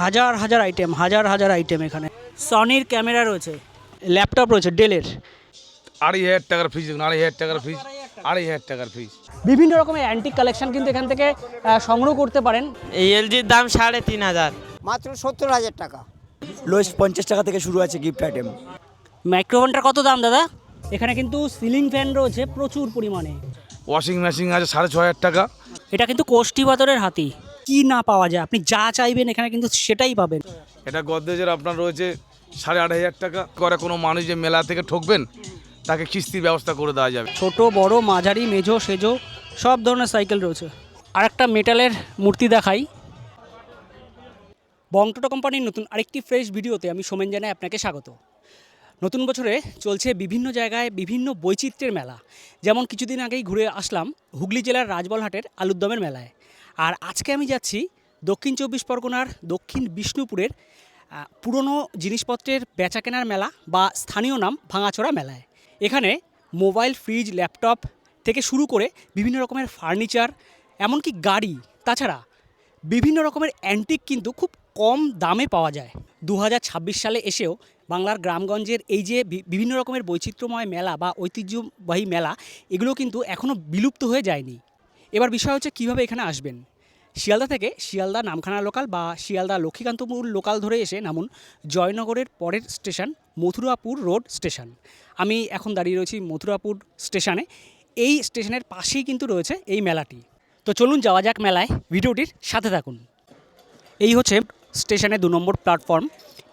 হাজার হাজার আইটেম হাজার হাজার আইটেম এখানে। সনির ক্যামেরা রয়েছে ল্যাপটপ রয়েছে ডেলের আড়াই হাজার টাকার ফিস দেখুন আড়াই হাজার টাকার ফিস আড়াই হাজার টাকার ফিস বিভিন্ন রকমের অ্যান্টিক কালেকশন কিন্তু এখান থেকে সংগ্রহ করতে পারেন। এই এলজির দাম সাড়ে তিন হাজার। মাত্র সত্তর হাজার টাকা। লোয়েস্ট পঞ্চাশ টাকা থেকে শুরু আছে গিফট আইটেম মাইক্রোফোনটার কত দাম দাদা? এখানে কিন্তু সিলিং ফ্যান রয়েছে প্রচুর পরিমাণে। ওয়াশিং মেশিন আছে সাড়ে ছ হাজার টাকা। এটা কিন্তু কোষ্টি পাথরের হাতি। কি না পাওয়া যায়? আপনি যা চাইবেন এখানে কিন্তু সেটাই পাবেন। এটা গদরেজের আপনার রয়েছে সাড়ে আট হাজার টাকা করে কোনো মানুষ যে মেলা থেকে ঠকবেন তাকে কিস্তির ব্যবস্থা করে দেওয়া যাবে। ছোট বড় মাঝারি মেজো সেজো সব ধরনের সাইকেল রয়েছে। আর একটা মেটালের মূর্তি দেখাই। বংটোটো কোম্পানির নতুন আরেকটি ফ্রেশ ভিডিওতে আমি সোমেন জানাই আপনাকে স্বাগত। নতুন বছরে চলছে বিভিন্ন জায়গায় বিভিন্ন বৈচিত্র্যের মেলা। যেমন কিছুদিন আগেই ঘুরে আসলাম হুগলি জেলার রাজবলহাটের আলুদ্দমের মেলায়। আর আজকে আমি যাচ্ছি দক্ষিণ চব্বিশ পরগনার দক্ষিণ বিষ্ণুপুরের পুরনো জিনিসপত্রের বেচাকেনার মেলা বা স্থানীয় নাম ভাঙাচোরা মেলায়। এখানে মোবাইল, ফ্রিজ, ল্যাপটপ থেকে শুরু করে বিভিন্ন রকমের ফার্নিচার, এমনকি গাড়ি, তাছাড়া বিভিন্ন রকমের অ্যান্টিক কিন্তু খুব কম দামে পাওয়া যায়। দু হাজার ছাব্বিশ সালে এসেও বাংলার গ্রামগঞ্জের এই যে বিভিন্ন রকমের বৈচিত্র্যময় মেলা বা ঐতিহ্যবাহী মেলা, এগুলো কিন্তু এখনও বিলুপ্ত হয়ে যায়নি। এবার বিষয় হচ্ছে কীভাবে এখানে আসবেন? শিয়ালদা থেকে শিয়ালদা নামখানা লোকাল বা শিয়ালদা লক্ষ্মীকান্তপুর লোকাল ধরে এসে নামুন জয়নগরের পরের স্টেশন মথুরাপুর রোড স্টেশন আমি এখন দাঁড়িয়ে রয়েছি মথুরাপুর স্টেশনে এই স্টেশনের পাশেই কিন্তু রয়েছে এই মেলাটি। তো চলুন যাওয়া যাক মেলায়। ভিডিওটির সাথে থাকুন। এই হচ্ছে স্টেশনে দু নম্বর প্ল্যাটফর্ম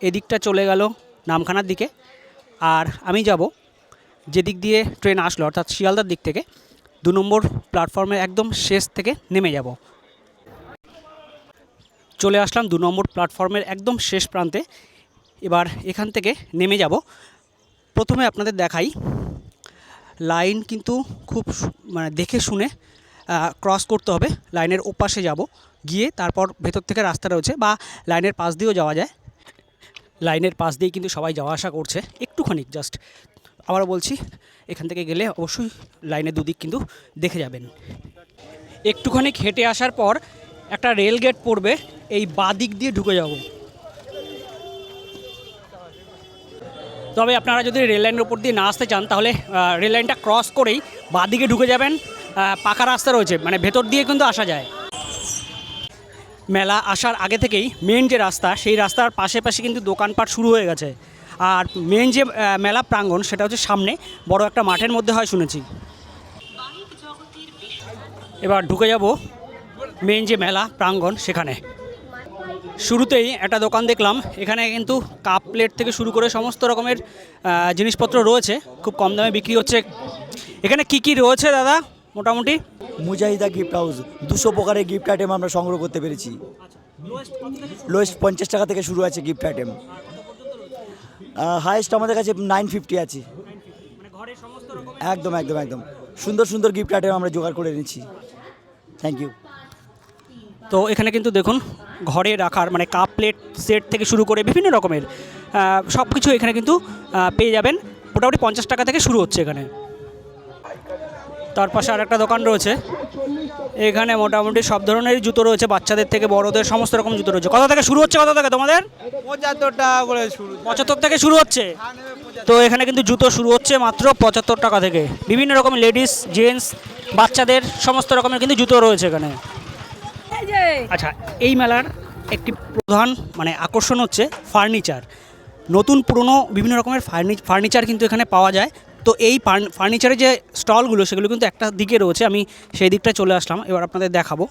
এদিকটা চলে গেল নামখানার দিকে। আর আমি যাব যেদিক দিয়ে ট্রেন আসলো, অর্থাৎ শিয়ালদার দিক থেকে। দু নম্বর প্ল্যাটফর্মের একদম শেষ থেকে নেমে যাব। চলে আসলাম দু নম্বর প্ল্যাটফর্মের একদম শেষ প্রান্তে। এবার এখান থেকে নেমে যাব। প্রথমে আপনাদের দেখাই। লাইন কিন্তু খুব মানে দেখে শুনে ক্রস করতে হবে। লাইনের ওপাশে যাব। গিয়ে তারপর ভেতর থেকে রাস্তা রয়েছে বা লাইনের পাশ দিয়েও যাওয়া যায়। লাইনের পাশ দিয়ে কিন্তু সবাই যাওয়া আসা করছে। একটুখানি জাস্ট আবার বলছি, এখান থেকে গেলে অবশ্যই লাইনের দুদিক কিন্তু দেখে যাবেন। একটুখানি হেঁটে আসার পর একটা রেল গেট পড়বে, এই বাদিক দিয়ে ঢুকে যাব। তবে আপনারা যদি রেল লাইনের উপর দিয়ে না আসতে চান, তাহলে রেল লাইনটা ক্রস করেই বাদিকে ঢুকে যাবেন পাকা রাস্তা রয়েছে মানে ভেতর দিয়ে কিন্তু আসা যায়। মেলা আসার আগে থেকেই মেন যে রাস্তা, সেই রাস্তার পাশে পাশে কিন্তু দোকানপাট শুরু হয়ে গেছে। আর মেন যে মেলা প্রাঙ্গণ সেটা হচ্ছে সামনে বড় একটা মাঠের মধ্যে হয় শুনেছি। এবার ঢুকে যাব মেন যে মেলা প্রাঙ্গণ সেখানে। শুরুতেই একটা দোকান দেখলাম এখানে কিন্তু কাপ প্লেট থেকে শুরু করে সমস্ত রকমের জিনিসপত্র রয়েছে খুব কম দামে বিক্রি হচ্ছে। এখানে কি কি রয়েছে দাদা মোটামুটি? মুজাহিদা গিফট হাউস দুশো প্রকারের গিফট আইটেম আমরা সংগ্রহ করতে পেরেছি। লোয়েস্ট পঞ্চাশ টাকা থেকে শুরু আছে গিফট আইটেম হাইয়েস্ট আমাদের কাছে নাইন ফিফটি আছে। একদম একদম একদম। সুন্দর সুন্দর গিফট আইটেম আমরা জোগাড় করে নিচ্ছি থ্যাংক ইউ তো এখানে কিন্তু দেখুন, ঘরে রাখার মানে কাপ প্লেট সেট থেকে শুরু করে বিভিন্ন রকমের সব কিছু এখানে কিন্তু পেয়ে যাবেন। মোটামুটি পঞ্চাশ টাকা থেকে শুরু হচ্ছে এখানে। তার পাশে আর একটা দোকান রয়েছে। এখানে মোটামুটি সব ধরনের জুতো রয়েছে বাচ্চাদের থেকে বড়দের সমস্ত রকম জুতো রয়েছে। কত থেকে শুরু হচ্ছে কত থেকে তোমাদের? পঁচাত্তর টাকা করে শুরু। পঁচাত্তর থেকে শুরু হচ্ছে? তো এখানে কিন্তু জুতো শুরু হচ্ছে মাত্র পঁচাত্তর টাকা থেকে। বিভিন্ন রকম লেডিস জেন্টস বাচ্চাদের সমস্ত রকমের কিন্তু জুতো রয়েছে এখানে। আচ্ছা এই মেলার একটি প্রধান মানে আকর্ষণ হচ্ছে ফার্নিচার। নতুন পুরনো বিভিন্ন রকমের ফার্নি ফার্নিচার কিন্তু এখানে পাওয়া যায়। তো এই ফার্ন- ফার্নিচারের যে স্টলগুলো সেগুলো কিন্তু একটা দিকে রয়েছে। আমি সেই দিকটায় চলে আসলাম এবার আপনাদের দেখাবো।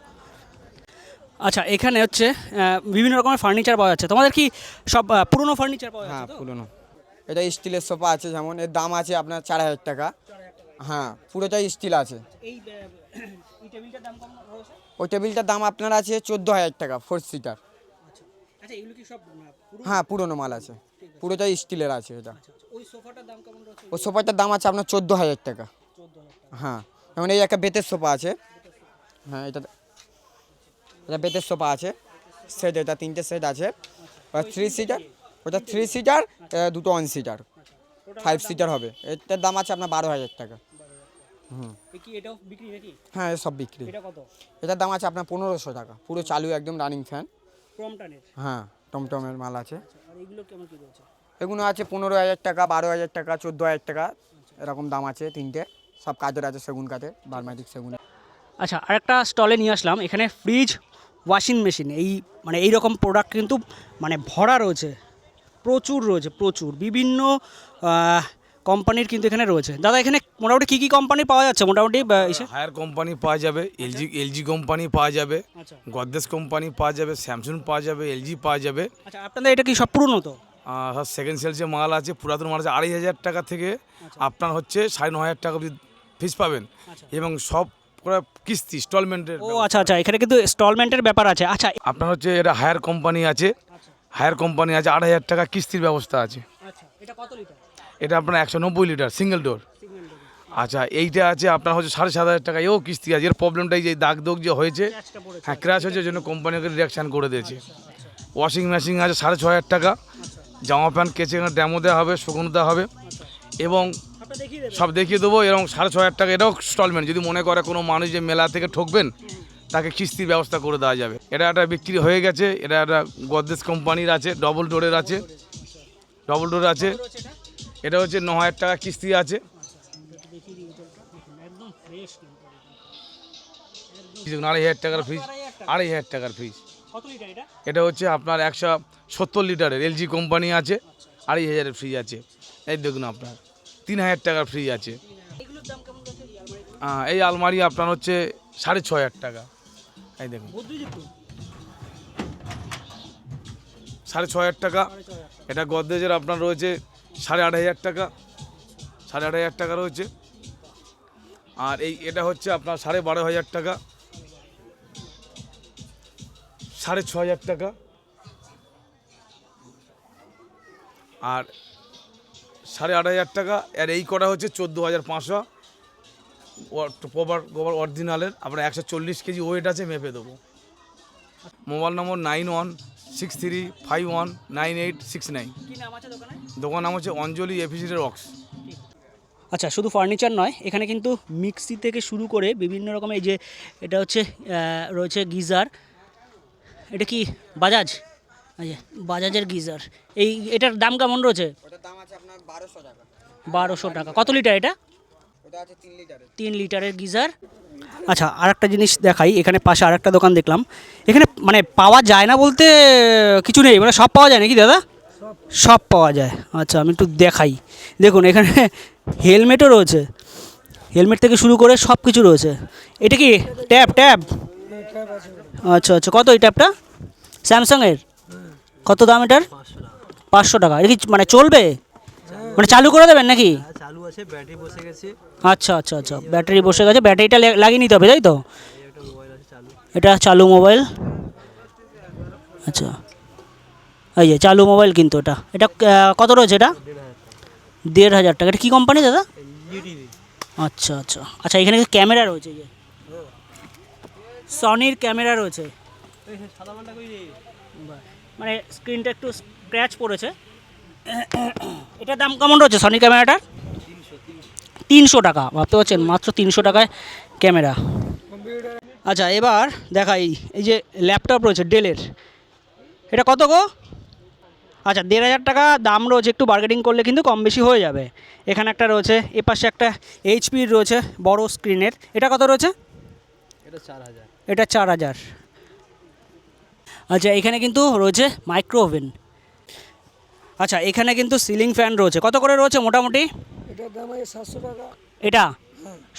আচ্ছা এখানে হচ্ছে বিভিন্ন রকমের ফার্নিচার পাওয়া যাচ্ছে। তোমাদের কি সব পুরনো ফার্নিচার পাওয়া হ্যাঁ যাচ্ছে তো? পুরনো। এটা স্টিলের সোফা আছে যেমন এর দাম আছে আপনার চার হাজার টাকা। হ্যাঁ পুরোটাই স্টিল আছে। ওই টেবিলটার দাম আপনার আছে চোদ্দ হাজার টাকা ফোর সিটার আচ্ছা এগুলো কি সব হ্যাঁ পুরনো মাল আছে। পুরোটাই স্টিলের আছে এটা। আচ্ছা, ওই সোফাটার দাম কেমন রয়েছে? ওই সোফাটার দাম আছে আপনার চোদ্দ হাজার টাকা। হ্যাঁ যেমন এই একটা বেতের সোফা আছে। হ্যাঁ এটা এটা বেতের সোফা আছে। সেট এটা তিনটে সেট আছে। থ্রি সিটার ওটা থ্রি সিটার দুটো ওয়ান সিটার ফাইভ সিটার হবে। এটার দাম আছে আপনার বারো হাজার টাকা হ্যাঁ সব বিক্রি। এটার দাম আছে আপনার পনেরোশো টাকা। পুরো চালু একদম রানিং ফ্যান হ্যাঁ। টমটমের মাল আছে। আর এইগুলো কেমন কি রয়েছে? এগুলো আছে পনেরো হাজার টাকা বারো হাজার টাকা চোদ্দ হাজার টাকা। এরকম দাম আছে তিনটে। সব কাজের আছে সেগুন কাঠের বারমাটিক সেগুন। আচ্ছা আর একটা স্টলে নিয়ে আসলাম। এখানে ফ্রিজ ওয়াশিং মেশিন এই মানে এই রকম প্রোডাক্ট কিন্তু মানে ভরা রয়েছে। প্রচুর রয়েছে প্রচুর। বিভিন্ন কোম্পানির কিন্তু এখানে রয়েছে। দাদা এখানে মোটামুটি কী কী কোম্পানি পাওয়া যাচ্ছে? মোটামুটি হায়ার কোম্পানি পাওয়া যাবে এলজি এলজি কোম্পানি পাওয়া যাবে আচ্ছা। গদ্রেজ কোম্পানি পাওয়া যাবে স্যামসুং পাওয়া যাবে এলজি পাওয়া যাবে। আচ্ছা আপনাদের এটা কি সব পুরনো তো? সব সেকেন্ড সেলসে মাল আছে পুরাতন মাল আছে আড়াই হাজার টাকা থেকে আপনার হচ্ছে সাড়ে ন হাজার টাকা অবধি ফিস পাবেন। আচ্ছা। এবং সব কিস্তি ইনস্টলমেন্টের ও আচ্ছা আচ্ছা এখানে কিন্তু ইনস্টলমেন্টের ব্যাপার আছে। আচ্ছা আপনার হচ্ছে এটা হায়ার কোম্পানি আছে হায়ার কোম্পানি আছে আড়াই হাজার টাকা কিস্তির ব্যবস্থা আছে। আচ্ছা এটা কত লিটার? এটা আপনার একশো নব্বই লিটার সিঙ্গেল ডোর আচ্ছা এইটা আছে আপনার হচ্ছে সাড়ে সাত হাজার টাকা এও কিস্তি আছে এর প্রবলেমটাই যে দাগ দোগ যে হয়েছে হ্যাঁ ক্র্যাশ হয়েছে ওই জন্য কোম্পানিকে রিয়াকশান করে দিয়েছে। ওয়াশিং মেশিন আছে সাড়ে ছ হাজার টাকা। জামা প্যান্ট কেচে এখানে ড্যামো দেওয়া হবে শুকনো দেওয়া হবে। এবং সব দেখিয়ে দেবো এবং সাড়ে ছ হাজার টাকা এটাও ইনস্টলমেন্ট যদি মনে করে কোনো মানুষ যে মেলা থেকে ঠকবেন তাকে কিস্তির ব্যবস্থা করে দেওয়া যাবে। এটা একটা বিক্রি হয়ে গেছে এটা একটা গদরেজ কোম্পানির আছে ডবল ডোরের আছে। ডবল ডোর আছে। এটা হচ্ছে ন হাজার টাকা কিস্তি আছে। আড়াই হাজার টাকার ফ্রিজ আড়াই হাজার টাকার ফ্রিজ। এটা হচ্ছে আপনার একশো সত্তর লিটারের এলজি কোম্পানি আছে আড়াই হাজারের ফ্রিজ আছে। এই দেখুন আপনার তিন হাজার টাকার ফ্রিজ আছে? আহ, এই আলমারি আপনার হচ্ছে সাড়ে ছ হাজার টাকা। এই দেখুন। সাড়ে ছ হাজার টাকা। এটা গদরেজের আপনার রয়েছে সাড়ে আট হাজার টাকা, সাড়ে আট হাজার টাকা রয়েছে। আর এই, এটা হচ্ছে আপনার সাড়ে বারো হাজার টাকা, সাড়ে ছ হাজার টাকা। আর সাড়ে আট হাজার টাকা, আর এই কটা হচ্ছে চোদ্দ হাজার পাঁচশো। গোবর গোবর অরিজিনালের আপনার একশো চল্লিশ কেজি ওয়েট আছে, মেপে দেবো। Mobile number nine one six three five one nine eight six nine কি নাম দোকান? নাম হচ্ছে অঞ্জলি এফিসিডের অক্স আচ্ছা শুধু ফার্নিচার নয় এখানে কিন্তু মিক্সি থেকে শুরু করে বিভিন্ন রকমের এই যে এটা হচ্ছে রয়েছে গিজার। এটা কি বাজাজ? আচ্ছা বাজাজের গিজার। এই এটার দাম কেমন রয়েছে? ওটার দাম আছে আপনার বারোশো টাকা। কত লিটার এটা? তিন লিটারের গিজার। আচ্ছা আর একটা জিনিস দেখাই, এখানে পাশে আর একটা দোকান দেখলাম। এখানে মানে পাওয়া যায় না বলতে কিছু নেই মানে সব পাওয়া যায় নাকি দাদা? সব পাওয়া যায়। আচ্ছা আমি একটু দেখাই। দেখুন, এখানে হেলমেটও রয়েছে। হেলমেট থেকে শুরু করে সব কিছু রয়েছে। এটা কি ট্যাব ট্যাব? আচ্ছা আচ্ছা কত এই ট্যাবটা? স্যামসাংয়ের? কত দাম এটার? পাঁচশো টাকা। এটা কি মানে চলবে? মানে চালু করে দেবেন নাকি? চালু আছে ব্যাটারি বসে গেছে। আচ্ছা আচ্ছা আচ্ছা। ব্যাটারি বসে গেছে ব্যাটারিটা লাগিয়ে নিতে হবে তাই তো? এটা চালু মোবাইল। আচ্ছা। এই যে চালু মোবাইল কিন্তু এটা। এটা কত রয়েছে এটা? দেড় হাজার টাকা। এটা কী কোম্পানি দাদা? আচ্ছা আচ্ছা। আচ্ছা এখানে ক্যামেরা রয়েছে? যে। সনির ক্যামেরা রয়েছে। মানে স্ক্রিনটা একটু স্ক্র্যাচ পড়েছে। এটার দাম কেমন রয়েছে সনি ক্যামেরাটার? তিনশো টাকা ভাবতে পারছেন? মাত্র তিনশো টাকায় ক্যামেরা। আচ্ছা এবার দেখাই এই যে ল্যাপটপ রয়েছে ডেলের। এটা কত গো? আচ্ছা দেড় হাজার টাকা দাম রয়েছে একটু বার্গেটিং করলে কিন্তু কম বেশি হয়ে যাবে। এখানে একটা রয়েছে এ পাশে একটা এইচপির রয়েছে বড় স্ক্রিনের এটা কত রয়েছে? এটা চার হাজার। এটা চার হাজার। আচ্ছা এখানে কিন্তু রয়েছে মাইক্রো ওভেন আচ্ছা এখানে কিন্তু সিলিং ফ্যান রয়েছে। কত করে রয়েছে মোটামুটি? এটার দাম আছে সাতশো টাকা। এটা?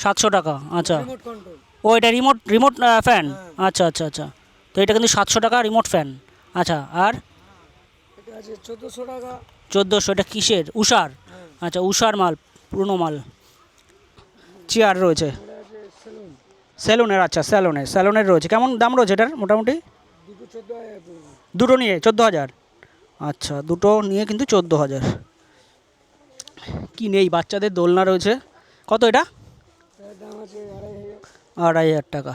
সাতশো টাকা আচ্ছা। কন্ট্রোল ও এটা রিমোট রিমোট ফ্যান আচ্ছা আচ্ছা আচ্ছা। তো এটা কিন্তু সাতশো টাকা রিমোট ফ্যান আচ্ছা আর? এটা আছে চোদ্দোশো টাকা। চোদ্দোশো এটা কিসের? উষার আচ্ছা উষার মাল পুরনো মাল। চেয়ার রয়েছে। স্যালুনের আচ্ছা স্যালুনের স্যালুনের রয়েছে। কেমন দাম রয়েছে এটার মোটামুটি? দুটো নিয়ে চোদ্দ হাজার। আচ্ছা দুটো নিয়ে কিন্তু চোদ্দ হাজার। কি নেই? বাচ্চাদের দোলনা রয়েছে। কত এটা? আড়াই হাজার টাকা।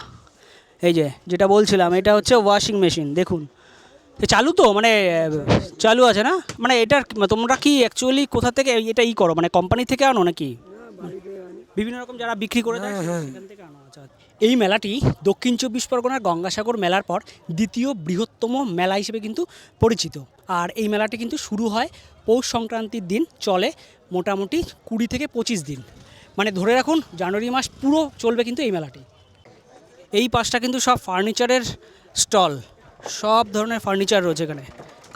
এই যে যেটা বলছিলাম এটা হচ্ছে ওয়াশিং মেশিন দেখুন। চালু তো মানে চালু আছে না? মানে এটার তোমরা কি অ্যাকচুয়ালি কোথা থেকে এটা ই করো? মানে কোম্পানি থেকে আনো নাকি? বিভিন্ন রকম যারা বিক্রি করে দেয় সেখান থেকে আনো। আচ্ছা। এই মেলাটি দক্ষিণ চব্বিশ পরগনার গঙ্গাসাগর মেলার পর দ্বিতীয় বৃহত্তম মেলা হিসেবে কিন্তু পরিচিত। আর এই মেলাটি কিন্তু শুরু হয় পৌষ সংক্রান্তির দিন চলে মোটামুটি কুড়ি থেকে পঁচিশ দিন। মানে ধরে রাখুন, জানুয়ারি মাস পুরো চলবে কিন্তু এই মেলাটি। এই পাশটা কিন্তু সব ফার্নিচারের স্টল, সব ধরনের ফার্নিচার রয়েছে এখানে।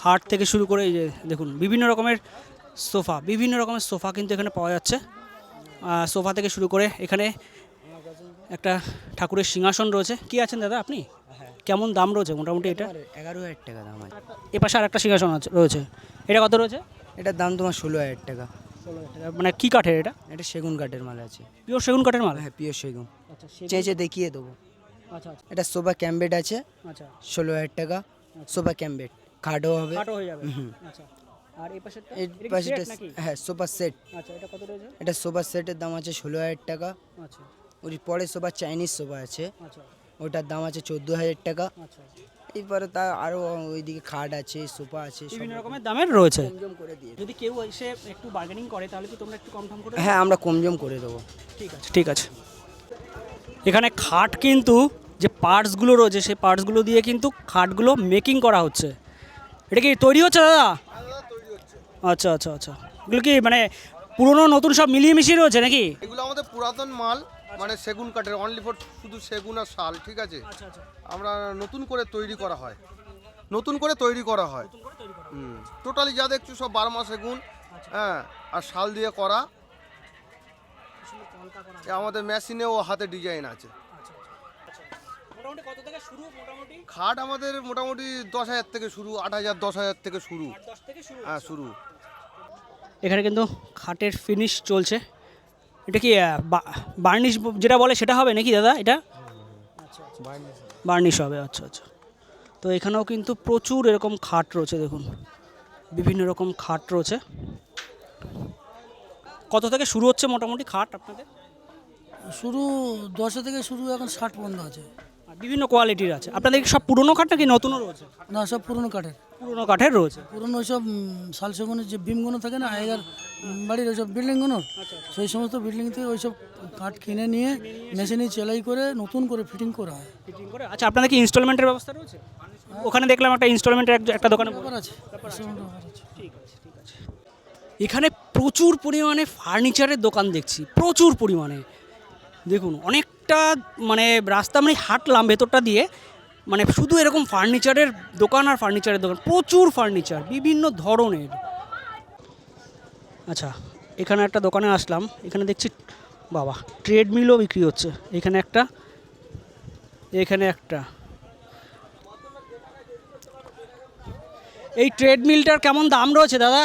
খাট থেকে শুরু করে এই যে দেখুন, বিভিন্ন রকমের সোফা, বিভিন্ন রকমের সোফা কিন্তু এখানে পাওয়া যাচ্ছে। সোফা থেকে শুরু করে এখানে একটা ঠাকুরের সিংহাসন রয়েছে। কি আছেন দাদা আপনি? কেমন দাম রয়েছে মোটামুটি এটা? এগারো হাজার টাকা দাম আছে। এ পাশে আর একটা সিংহাসন আছে রয়েছে। এটা কত রয়েছে? এটার দাম তোমার ষোলো হাজার টাকা। মানে কি কাঠের এটা? এটা সেগুন কাঠের মাল আছে। পিওর সেগুন কাঠের মাল? হ্যাঁ পিওর সেগুন। আচ্ছা চেয়েছে দেখিয়ে দেবো। আচ্ছা আচ্ছা। এটা সোফা ক্যাম্বেট আছে। আচ্ছা। ষোলো হাজার টাকা। সোফা ক্যাম্বেট। খাটও হবে। হয়ে যাবে। আচ্ছা। আর এই পাশে এর পাশেটা হ্যাঁ সোফা সেট। আচ্ছা এটা কত রয়েছে? এটা সোফা সেটের দাম আছে ষোলো হাজার টাকা। আচ্ছা। ওর পরে সোফা চাইনিজ সোফা আছে। আচ্ছা। ওটার দাম আছে চোদ্দ হাজার টাকা। আচ্ছা। এরপরে তা আরও ওইদিকে খাট আছে সোফা আছে বিভিন্ন রকমের দামের রয়েছে। কমজম করে দিয়ে যদি কেউ এসে একটু বার্গেনিং করে তাহলে কি তোমরা একটু কম ঠাম করে হ্যাঁ আমরা কমজম করে দেবো। ঠিক আছে ঠিক আছে। এখানে খাট কিন্তু যে পার্টসগুলো রয়েছে সেই পার্টসগুলো দিয়ে কিন্তু খাটগুলো মেকিং করা হচ্ছে। এটা কি তৈরি হচ্ছে দাদা? আচ্ছা আচ্ছা আচ্ছা। এগুলো কি মানে পুরনো নতুন সব মিলিয়ে মিশিয়ে রয়েছে নাকি? এগুলো আমাদের পুরাতন মাল। মানে সেগুন কাঠের অনলি ফর শুধু সেগুন আর শাল ঠিক আছে? আচ্ছা আচ্ছা। আমরা নতুন করে তৈরি করা হয়। নতুন করে তৈরি করা হয়। হুম টোটালি যা দেখছ সব বারো বারমা সেগুন হ্যাঁ আর শাল দিয়ে করা। আমাদের মেশিনে ও হাতে ডিজাইন আছে। খাট আমাদের মোটামুটি দশ হাজার থেকে শুরু আট হাজার দশ হাজার থেকে শুরু। দশ থেকে শুরু। হ্যাঁ শুরু। এখানে কিন্তু খাটের ফিনিশ চলছে। এটা কি বার্নিশ যেটা বলে সেটা হবে নাকি দাদা এটা? বার্নিশ হবে আচ্ছা আচ্ছা। তো এখানেও কিন্তু প্রচুর এরকম খাট রয়েছে, দেখুন। বিভিন্ন রকম খাট রয়েছে। কত থেকে শুরু হচ্ছে মোটামুটি খাট আপনাদের? শুরু দশে থেকে শুরু এখন ষাট পর্যন্ত আছে। বিভিন্ন কোয়ালিটির আছে। আপনাদের কি সব পুরনো খাট নাকি নতুনও রয়েছে? না সব পুরনো কাঠের। পুরনো কাঠের রয়েছে। পুরনো ওইসব শাল সেগুনের যে বিমগুলো থাকে না আগেকার বাড়ির ওইসব বিল্ডিংগুলো সেই সমস্ত বিল্ডিং থেকে ওইসব কাঠ কিনে নিয়ে মেশিনে সেলাই করে নতুন করে ফিটিং করা হয়। ফিটিং করে। আচ্ছা আপনাদের কি ইনস্টলমেন্টের ব্যবস্থা রয়েছে? ওখানে দেখলাম একটা ইনস্টলমেন্টের একটা দোকানে ব্যাপার আছে ঠিক আছে ঠিক আছে। এখানে প্রচুর পরিমাণে ফার্নিচারের দোকান দেখছি প্রচুর পরিমাণে। দেখুন অনেকটা মানে রাস্তা মানে হাঁটলাম ভেতরটা দিয়ে মানে শুধু এরকম ফার্নিচারের দোকান আর ফার্নিচারের দোকান প্রচুর ফার্নিচার বিভিন্ন ধরনের। আচ্ছা এখানে একটা দোকানে আসলাম এখানে দেখছি বাবা ট্রেডমিলও বিক্রি হচ্ছে। এখানে একটা এখানে একটা। এই ট্রেডমিলটার কেমন দাম রয়েছে দাদা?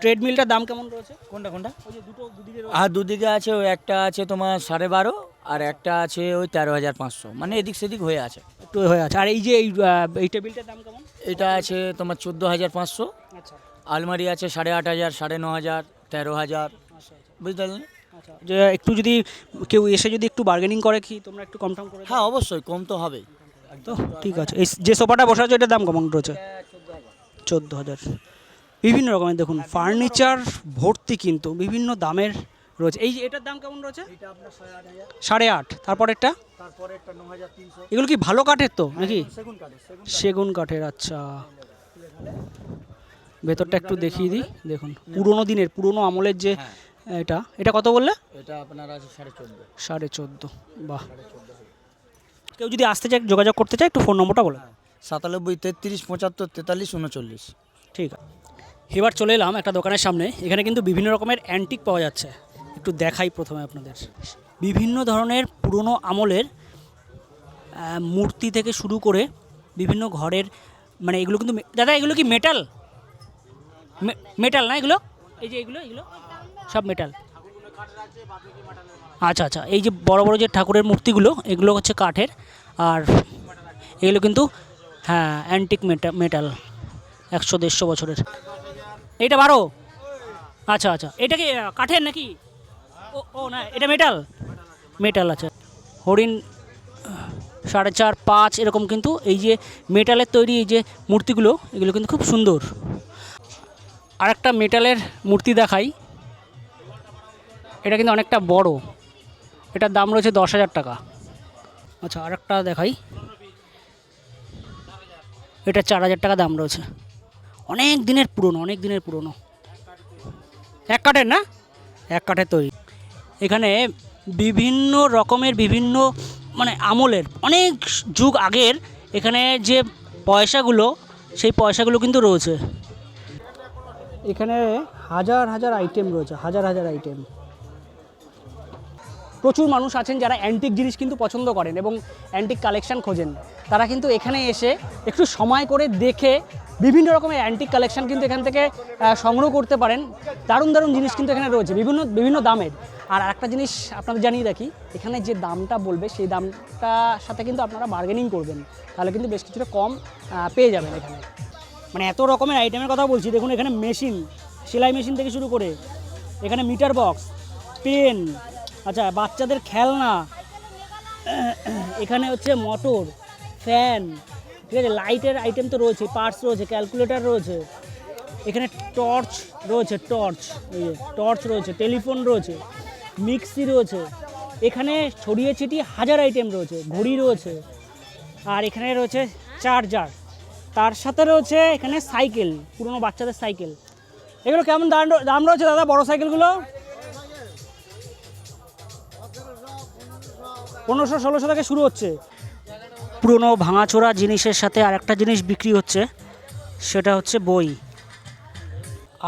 ট্রেডমিলটার দাম কেমন রয়েছে? কোনটা কোনটা? ওই যে দুটো দুদিকে আর দুদিকে আছে ওই একটা আছে তোমার সাড়ে বারো আর একটা আছে ওই তেরো হাজার পাঁচশো। মানে এদিক সেদিক হয়ে আছে। একটু হয়ে আছে। আর এই যে এই এই টেবিলটার দাম কেমন? এটা আছে তোমার চোদ্দ হাজার পাঁচশো। আচ্ছা। আলমারি আছে সাড়ে আট হাজার সাড়ে ন হাজার তেরো হাজার। বুঝতে পারলেন আচ্ছা। যে একটু যদি কেউ এসে যদি একটু বার্গেনিং করে কি তোমরা একটু কম টম করে হ্যাঁ অবশ্যই কম তো হবেই। তো ঠিক আছে। এই যে সোফাটা বসা আছে এটার দাম কেমন রয়েছে? চোদ্দ হাজার। বিভিন্ন রকমের দেখুন ফার্নিচার ভর্তি কিন্তু বিভিন্ন দামের রয়েছে। এই যে এটার দাম কেমন রয়েছে? সাড়ে আট তারপরেরটা এগুলো কি ভালো কাঠের তো নাকি? সেগুন কাঠের আচ্ছা। ভেতরটা একটু দেখিয়ে দিই দেখুন। পুরোনো দিনের পুরোনো আমলের যে এটা এটা কত বললে? এটা আপনার আছে সাড়ে চোদ্দ। সাড়ে চোদ্দ বাহ। কেউ যদি আসতে চায় যোগাযোগ করতে চায় একটু ফোন নম্বরটা বলে সাতানব্বই তেত্রিশ পঁচাত্তর তেতাল্লিশ উনচল্লিশ। ঠিক আছে। এবার চলে এলাম একটা দোকানের সামনে। এখানে কিন্তু বিভিন্ন রকমের অ্যান্টিক পাওয়া যাচ্ছে। একটু দেখাই প্রথমে আপনাদের। বিভিন্ন ধরনের পুরনো আমলের মূর্তি থেকে শুরু করে বিভিন্ন ঘরের মানে এগুলো কিন্তু দাদা, এগুলো কি মেটাল? মেটাল না এগুলো? এই যে এগুলো এগুলো? সব মেটাল। আচ্ছা আচ্ছা এই যে বড় বড় যে ঠাকুরের মূর্তিগুলো, এগুলো হচ্ছে কাঠের। আর এগুলো কিন্তু হ্যাঁ অ্যান্টিক মেটা মেটাল, একশো, দেড়শো বছরের। এইটা বারো? আচ্ছা আচ্ছা এটা কি কাঠের নাকি? ও ও না, এটা মেটাল মেটাল আচ্ছা। হরিণ, সাড়ে চার, পাঁচ, এরকম কিন্তু এই যে মেটালের তৈরি এই যে মূর্তিগুলো, এগুলো কিন্তু খুব সুন্দর। আর একটা মেটালের মূর্তি দেখাই। এটা কিন্তু অনেকটা বড়। এটার দাম রয়েছে দশ হাজার টাকা। আচ্ছা আর একটা দেখাই। এটা চার হাজার টাকা দাম রয়েছে। অনেক দিনের পুরনো, অনেক দিনের পুরনো। এক কাঠের না? এক কাঠের তৈরি। এখানে বিভিন্ন রকমের বিভিন্ন মানে আমলের অনেক যুগ আগের এখানে যে পয়সাগুলো, সেই পয়সাগুলো কিন্তু রয়েছে। এখানে হাজার হাজার আইটেম রয়েছে, হাজার হাজার আইটেম প্রচুর মানুষ আছেন যারা অ্যান্টিক জিনিস কিন্তু পছন্দ করেন এবং অ্যান্টিক কালেকশন খোঁজেন। তারা কিন্তু এখানে এসে একটু সময় করে দেখে বিভিন্ন রকমের অ্যান্টিক কালেকশান কিন্তু এখান থেকে সংগ্রহ করতে পারেন। দারুণ দারুণ জিনিস কিন্তু এখানে রয়েছে, বিভিন্ন বিভিন্ন দামের। আর একটা জিনিস আপনাদের জানিয়ে রাখি, এখানে যে দামটা বলবে সেই দামটার সাথে কিন্তু আপনারা বার্গেনিং করবেন। তাহলে কিন্তু বেশ কিছুটা কম পেয়ে যাবেন এখানে। মানে এত রকমের আইটেমের কথা বলছি, দেখুন এখানে মেশিন সেলাই মেশিন থেকে শুরু করে, এখানে মিটার বক্স পেন আচ্ছা বাচ্চাদের খেলনা, এখানে হচ্ছে মোটর ফ্যান ঠিক আছে লাইটের আইটেম তো রয়েছে পার্টস রয়েছে ক্যালকুলেটর রয়েছে, এখানে টর্চ রয়েছে টর্চ এই টর্চ রয়েছে টেলিফোন রয়েছে। মিক্সি রয়েছে। এখানে ছড়িয়ে ছিটিয়ে হাজার আইটেম রয়েছে ঘড়ি রয়েছে, আর এখানে রয়েছে চার্জার তার সাথে রয়েছে এখানে সাইকেল পুরনো বাচ্চাদের সাইকেল এগুলো কেমন দাম দাম রয়েছে দাদা বড় সাইকেলগুলো পনেরোশো, ষোলোশো থেকে শুরু হচ্ছে। পুরনো ভাঙাচোরা জিনিসের সাথে আর একটা জিনিস বিক্রি হচ্ছে, সেটা হচ্ছে বই।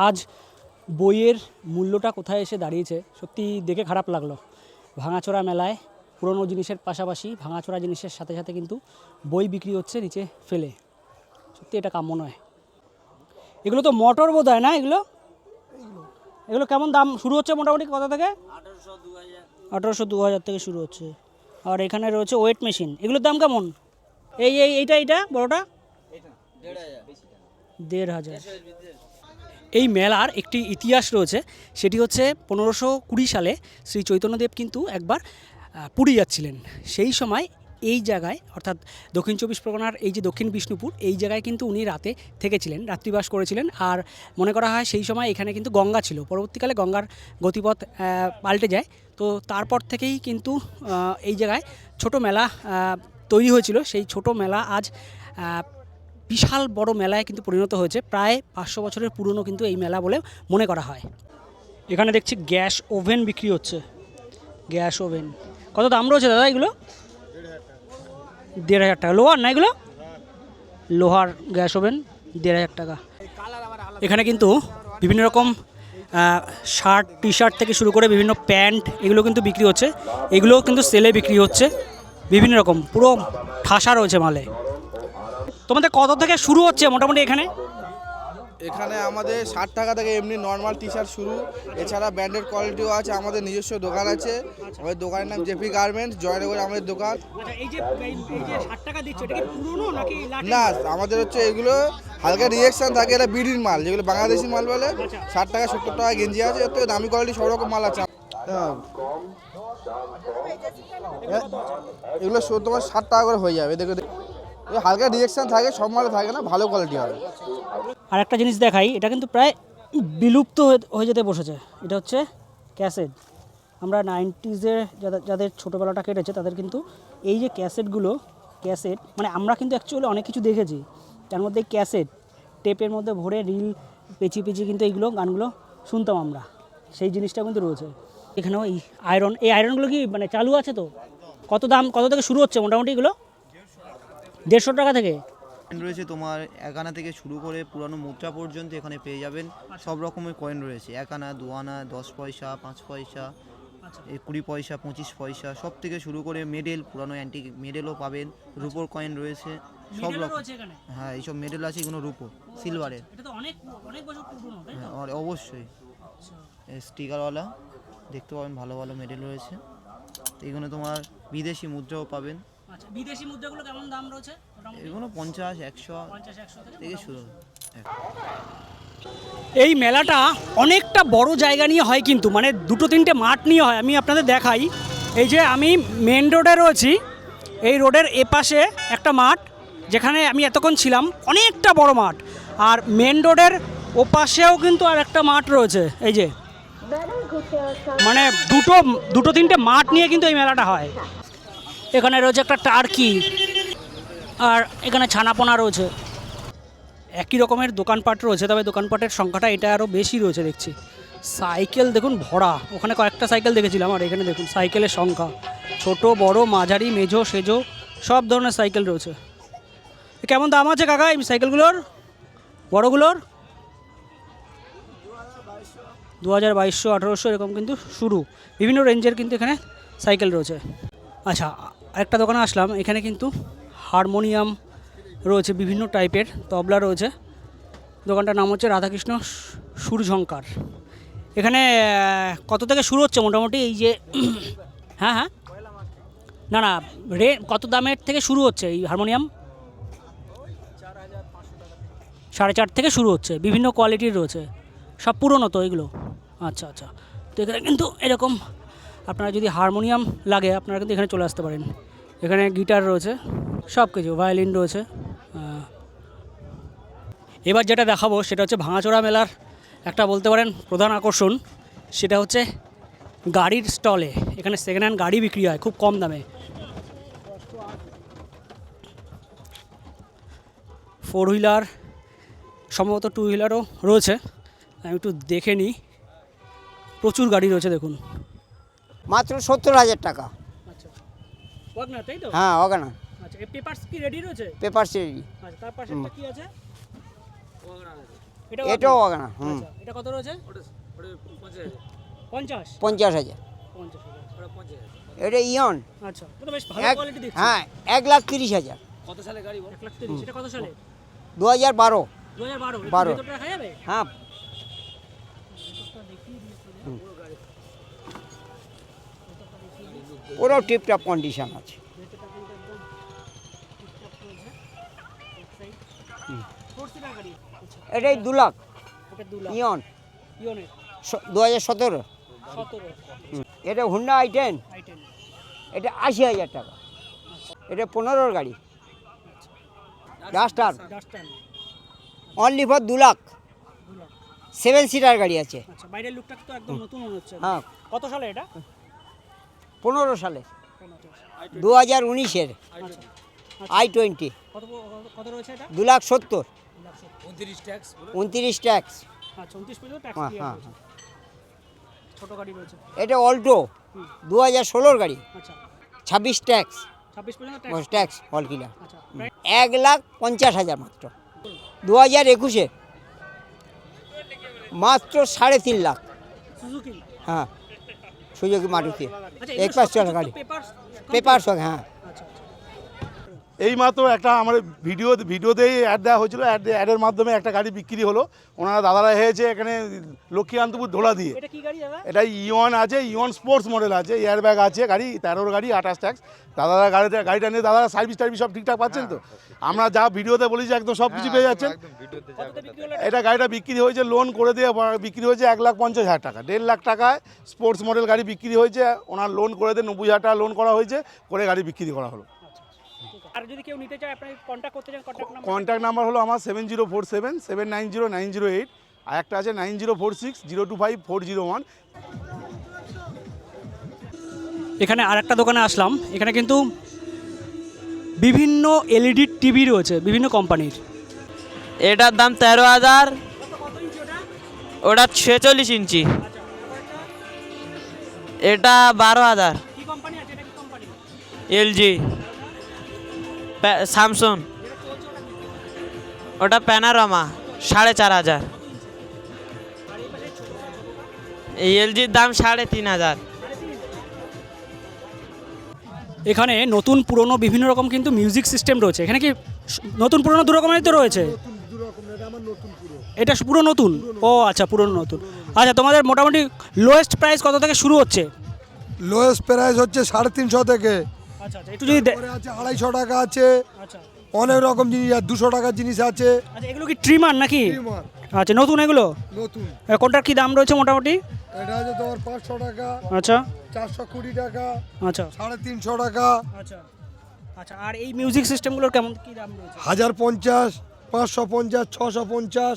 আজ বইয়ের মূল্যটা কোথায় এসে দাঁড়িয়েছে সত্যি দেখে খারাপ লাগল। ভাঙাচোরা মেলায় পুরনো জিনিসের পাশাপাশি ভাঙাচোরা জিনিসের সাথে সাথে কিন্তু বই বিক্রি হচ্ছে নিচে ফেলে। সত্যি এটা কাম্য নয়। এগুলো তো মোটর বোধ হয় না এগুলো? এগুলো কেমন দাম? শুরু হচ্ছে মোটামুটি কত থেকে? আঠারোশো দু হাজার থেকে শুরু হচ্ছে। আর এখানে রয়েছে ওয়েট মেশিন। এগুলোর দাম কেমন? এই এই এইটা এইটা বড়টা? দেড় হাজার। এই মেলার একটি ইতিহাস রয়েছে। সেটি হচ্ছে পনেরোশো কুড়ি সালে শ্রী চৈতন্যদেব কিন্তু একবার পুরী যাচ্ছিলেন। সেই সময় এই জায়গায়, অর্থাৎ দক্ষিণ চব্বিশ পরগনার এই যে দক্ষিণ বিষ্ণুপুর, এই জায়গায় কিন্তু উনি রাতে থেকেছিলেন, রাত্রিবাস করেছিলেন। আর মনে করা হয় সেই সময় এখানে কিন্তু গঙ্গা ছিল। পরবর্তীকালে গঙ্গার গতিপথ পাল্টে যায়। তো তারপর থেকেই কিন্তু এই জায়গায় ছোট মেলা তৈরি হয়েছিল। সেই ছোট মেলা আজ বিশাল বড় মেলায় কিন্তু পরিণত হয়েছে। প্রায় পাঁচশো বছরের পুরনো কিন্তু এই মেলা বলে মনে করা হয়। এখানে দেখছি গ্যাস ওভেন বিক্রি হচ্ছে। Gas oven. কত দাম রয়েছে দাদা এগুলো? দেড় হাজার টাকা। লোহার না এগুলো? লোহার গ্যাস ওভেন, দেড় হাজার টাকা। এখানে কিন্তু বিভিন্ন রকম শার্ট টি শার্ট থেকে শুরু করে বিভিন্ন প্যান্ট এগুলো কিন্তু বিক্রি হচ্ছে। এগুলোও কিন্তু সেলে বিক্রি হচ্ছে। বিভিন্ন রকম, পুরো ঠাসা রয়েছে মালে। তোমাদের কত থেকে শুরু হচ্ছে মোটামুটি এখানে? এখানে আমাদের ষাট টাকা থেকে এমনি নর্মাল টি শার্ট শুরু। এছাড়া ব্র্যান্ডেড কোয়ালিটিও আছে আমাদের নিজস্ব দোকান আছে। আমাদের দোকানের নাম জেপি গার্মেন্টস জয়নগর আমাদের দোকান। আচ্ছা এই যে এই যে ষাট টাকা দিচ্ছ এটা কি পুরনো নাকি না আমাদের হচ্ছে এগুলো হালকা রিয়েকশন থাকে এটা বিড়ির মাল যেগুলো বাংলাদেশি মাল বলে। ষাট টাকা সত্তর টাকা গেঞ্জি আছে এর থেকে দামি কোয়ালিটি সব রকম মাল আছে। হ্যাঁ। এগুলো তোমার ষাট টাকা করে হয়ে যাবে দেখো। হালকা রিয়েকশন থাকে, সব মালে থাকে না, ভালো কোয়ালিটি হবে। আর একটা জিনিস দেখাই, এটা কিন্তু প্রায় বিলুপ্ত হয়ে- যেতে বসেছে। এটা হচ্ছে ক্যাসেট আমরা নাইনটিজে যাদের যাদের ছোটোবেলাটা কেটেছে, তাদের কিন্তু এই যে ক্যাসেটগুলো ক্যাসেট মানে আমরা কিন্তু অ্যাকচুয়ালি অনেক কিছু দেখেছি। তার মধ্যে ক্যাসেট টেপের মধ্যে ভরে রিল পেঁচি পেঁচি কিন্তু এইগুলো, গানগুলো শুনতাম আমরা। সেই জিনিসটা কিন্তু রয়েছে। এখানেও এই আয়রন এই আয়রনগুলো কি মানে চালু আছে তো? কত দাম, কত থেকে শুরু হচ্ছে মোটামুটি এগুলো? দেড়শো টাকা থেকে? কয়েন রয়েছে তোমার এক আনা থেকে শুরু করে পুরানো মুদ্রা পর্যন্ত এখানে পেয়ে যাবেন। সব রকমের কয়েন রয়েছে। এক আনা দু আনা দশ পয়সা পাঁচ পয়সা কুড়ি পয়সা পঁচিশ পয়সা সব থেকে শুরু করে মেডেল পুরানো অ্যান্টিক মেডেলও পাবেন। রুপোর কয়েন রয়েছে। সব রকম। হ্যাঁ এইসব মেডেল আছে এগুলো রুপো সিলভারের? হ্যাঁ আর অবশ্যই। স্টিকারওয়ালা দেখতে পাবেন ভালো ভালো মেডেল রয়েছে। তো এগুলো তোমার বিদেশি মুদ্রাও পাবেন। আচ্ছা বিদেশি মুদ্রাগুলো কেমন দাম রয়েছে? এগুলো পঞ্চাশ একশো পঞ্চাশ একশো থেকে থেকে শুরু হ্যাঁ। এই মেলাটা অনেকটা বড় জায়গা নিয়ে হয় কিন্তু মানে দুটো তিনটে মাঠ নিয়ে হয় আমি আপনাদের দেখাই। এই যে আমি মেন রোডে রয়েছি এই রোডের এপাশে একটা মাঠ যেখানে আমি এতক্ষণ ছিলাম অনেকটা বড় মাঠ। আর মেন রোডের ওপাশেও কিন্তু আর একটা মাঠ রয়েছে এই যে। মানে দুটো দুটো তিনটে মাঠ নিয়ে কিন্তু এই মেলাটা হয়। এখানে রয়েছে একটা টার্কি আর এখানে ছানাপোনা রয়েছে। একই রকমের দোকানপাট রয়েছে, তবে দোকানপাটের সংখ্যাটা এটা আরও বেশি রয়েছে দেখছি। সাইকেল দেখুন ভরা, ওখানে কয়েকটা সাইকেল দেখেছিলাম, আর এখানে দেখুন সাইকেলের সংখ্যা। ছোট, বড়, মাঝারি মেজো সেজো, সব ধরনের সাইকেল রয়েছে। কেমন দাম আছে কাকা এই সাইকেলগুলোর? বড়গুলোর? দু হাজার বাইশশো, আঠেরোশো, এরকম কিন্তু শুরু। বিভিন্ন রেঞ্জের কিন্তু এখানে সাইকেল রয়েছে। আচ্ছা আরেকটা দোকানে আসলাম, এখানে কিন্তু হারমোনিয়াম রয়েছে, বিভিন্ন টাইপের তবলা রয়েছে। দোকানটার নাম হচ্ছে রাধাকৃষ্ণ সুরঝঙ্কার এখানে কত থেকে শুরু হচ্ছে মোটামুটি এই যে হ্যাঁ হ্যাঁ। না না, রে, কত দামের থেকে শুরু হচ্ছে এই হারমোনিয়াম? সাড়ে চার থেকে শুরু হচ্ছে, বিভিন্ন কোয়ালিটির রয়েছে। সব পুরনো তো এগুলো। আচ্ছা আচ্ছা। তো এখানে কিন্তু এরকম আপনারা যদি হারমোনিয়াম লাগে, আপনারা কিন্তু এখানে চলে আসতে পারেন। এখানে গিটার রয়েছে, সব কিছু, ভায়োলিন রয়েছে এবার যেটা দেখাবো, সেটা হচ্ছে ভাঙাচোরা মেলার একটা বলতে পারেন প্রধান আকর্ষণ। সেটা হচ্ছে গাড়ির স্টলে, এখানে সেকেন্ড হ্যান্ড গাড়ি বিক্রি হয় খুব কম দামে। ফোর হুইলার সম্ভবত টু হুইলারও রয়েছে। আমি একটু দেখে নিই। প্রচুর গাড়ি রয়েছে, দেখুন। মাত্র সত্তর হাজার টাকা। আচ্ছা। ওয়াগনার তাই তো? হ্যাঁ অগানা। আচ্ছা পেপারস কি রেডি আচ্ছা এটাও অগানা। হুম আচ্ছা এটা কত রয়েছে? পঞ্চাশ পঞ্চাশ? হাজার। এটা ইয়ন। আচ্ছা এটা বেশ ভালো এক কোয়ালিটি দেখছি। হ্যাঁ এক লাখ তিরিশ হাজার। এক লাখ তিরিশ এটা কত সালে? দু হাজার বারো। হাজার বারো হ্যাঁ। ওরাও টিপটপ কন্ডিশন আছে। এটাই দু লাখ। ইয়ন। দু হাজার সতেরো। এটা হুন্ডা আই টেন এটা আশি হাজার টাকা। এটা পনেরোর গাড়ি। ডাস্টার অনলি ফর দু লাখ। সেভেন সিটার গাড়ি আছে। আচ্ছা বাইরের লুকটা তো একদম নতুন হচ্ছে। হ্যাঁ। কত সালে এটা? পনেরো সালে। দু হাজার উনিশের আচ্ছা। I twenty. কত কত- কত রয়েছে এটা? দু লাখ সত্তর। উনত্রিশ ট্যাক্স আচ্ছা হ্যাঁ, হ্যাঁ, রয়েছে। ছোট গাড়ি রয়েছে। এটা অল্টো। দু হাজার ষোলোর গাড়ি। আচ্ছা। ছাব্বিশ ট্যাক্স ছাব্বিশ ট্যাক্স অল কিলার এক লাখ পঞ্চাশ হাজার মাত্র। দু হাজার একুশে। মাত্র সাড়ে তিন লাখ। হ্যাঁ। সুযোগী মারুতি আচ্ছা এক পাঁচ চলা গাড়ি পেপার পেপার সঙ্গে হ্যাঁ আচ্ছা আচ্ছা এই মাত্র একটা আমার ভিডিও ভিডিওতেই অ্যাড দেওয়া হয়েছিল। অ্যাড অ্যাডের মাধ্যমে একটা গাড়ি বিক্রি হলো। ওনারা দাদারা হয়েছে এখানে লক্ষ্মীকান্তপুর ধোলা দিয়ে। এটা এটা ইয়ন আছে ইয়ন স্পোর্টস মডেল আছে এয়ার ব্যাগ আছে গাড়ি তেরোর গাড়ি আঠাশ ট্যাক্স দাদারা গাড়িতে গাড়িটা নিয়ে দাদারা সার্ভিস টার্ভিস সব ঠিকঠাক পাচ্ছেন তো? আমরা যা ভিডিওতে বলেছি একদম সব কিছু পেয়ে যাচ্ছেন। এটা? গাড়িটা বিক্রি হয়েছে লোন করে দিয়ে বিক্রি হয়েছে এক লাখ পঞ্চাশ হাজার টাকা। দেড় লাখ টাকায় স্পোর্টস মডেল গাড়ি বিক্রি হয়েছে ওনার লোন করে দিয়ে নব্বই হাজার টাকা লোন করা হয়েছে করে গাড়ি বিক্রি করা হলো। আর যদি কেউ নিতে চায় আপনাকে কন্ট্যাক্ট করতে চান কন্ট্যাক্ট নাম্বার কন্ট্যাক্ট নাম্বার হলো আমার seven zero four seven seven nine zero nine zero eight আর একটা আছে nine zero four six zero two five four zero one এখানে আরেকটা দোকানে আসলাম। এখানে কিন্তু বিভিন্ন এলইডি টিভি রয়েছে বিভিন্ন কোম্পানির। এটার দাম তেরো হাজার। ওটা? ছেচল্লিশ ইঞ্চি। এটা বারো হাজার। কোম্পানি আছে? এটা কি এলজি স্যামসং ওটা প্যানারমা সাড়ে চার হাজার। এই এলজির দাম সাড়ে তিন হাজার। এখানে নতুন পুরনো বিভিন্ন রকম কিন্তু মিউজিক সিস্টেম রয়েছে। এখানে কি নতুন পুরনো দু রকমেরই তো রয়েছে? এটা পুরো নতুন? ও আচ্ছা পুরনো নতুন। আচ্ছা তোমাদের মোটামুটি লোয়েস্ট প্রাইস কত থেকে শুরু হচ্ছে? লোয়েস্ট প্রাইস হচ্ছে সাড়ে তিনশো থেকে। আচ্ছা আচ্ছা একটু যদি আছে আড়াইশো টাকা আছে। আচ্ছা। অনেক রকম জিনিস আছে দুশো টাকার জিনিস আছে। আচ্ছা এগুলো কি ট্রিমার নাকি? আচ্ছা নতুন এগুলো? নতুন। এ, কোনটার কি দাম রয়েছে মোটামুটি? এটা আছে তোমার পাঁচশো টাকা। আচ্ছা। চারশো কুড়ি টাকা। আচ্ছা। সাড়ে তিনশো টাকা। আচ্ছা। আচ্ছা আর এই মিউজিক সিস্টেমগুলোর কেমন কি দাম রয়েছে? হাজার পঞ্চাশ পাঁচশো পঞ্চাশ ছশো পঞ্চাশ।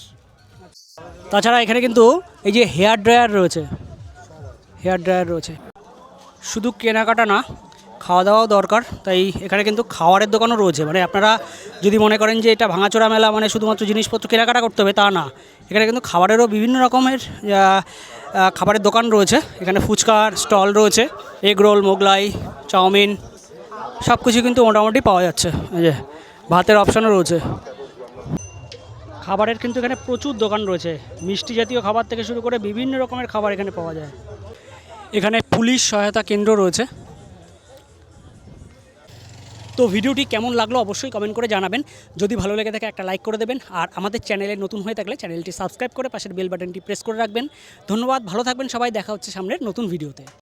তাছাড়া এখানে কিন্তু এই যে হেয়ার ড্রায়ার রয়েছে। হেয়ার ড্রায়ার রয়েছে। শুধু কেনাকাটা না খাওয়া দাওয়াও দরকার। তাই এখানে কিন্তু খাওয়ারের দোকানও রয়েছে। মানে আপনারা যদি মনে করেন যে এটা ভাঙাচোরা মেলা মানে শুধুমাত্র জিনিসপত্র কেনাকাটা করতে হবে, তা না। এখানে কিন্তু খাবারেরও বিভিন্ন রকমের খাবারের দোকান রয়েছে। এখানে ফুচকার স্টল রয়েছে, এগ রোল, মোগলাই, চাউমিন সব কিছু কিন্তু মোটামুটি পাওয়া যাচ্ছে। যে ভাতের অপশানও রয়েছে। খাবারের কিন্তু এখানে প্রচুর দোকান রয়েছে। মিষ্টি জাতীয় খাবার থেকে শুরু করে বিভিন্ন রকমের খাবার এখানে পাওয়া যায়। এখানে পুলিশ সহায়তা কেন্দ্র রয়েছে। তো ভিডিওটি কেমন লাগল অবশ্যই কমেন্ট করে জানাবেন। যদি ভালো লেগে থাকে একটা লাইক করে দেবেন। আর আমাদের চ্যানেলে নতুন হয়ে থাকলে চ্যানেলটি সাবস্ক্রাইব করে পাশের বেল বাটনটি প্রেস করে রাখবেন। ধন্যবাদ, ভালো থাকবেন সবাই, দেখা হচ্ছে সামনের নতুন ভিডিওতে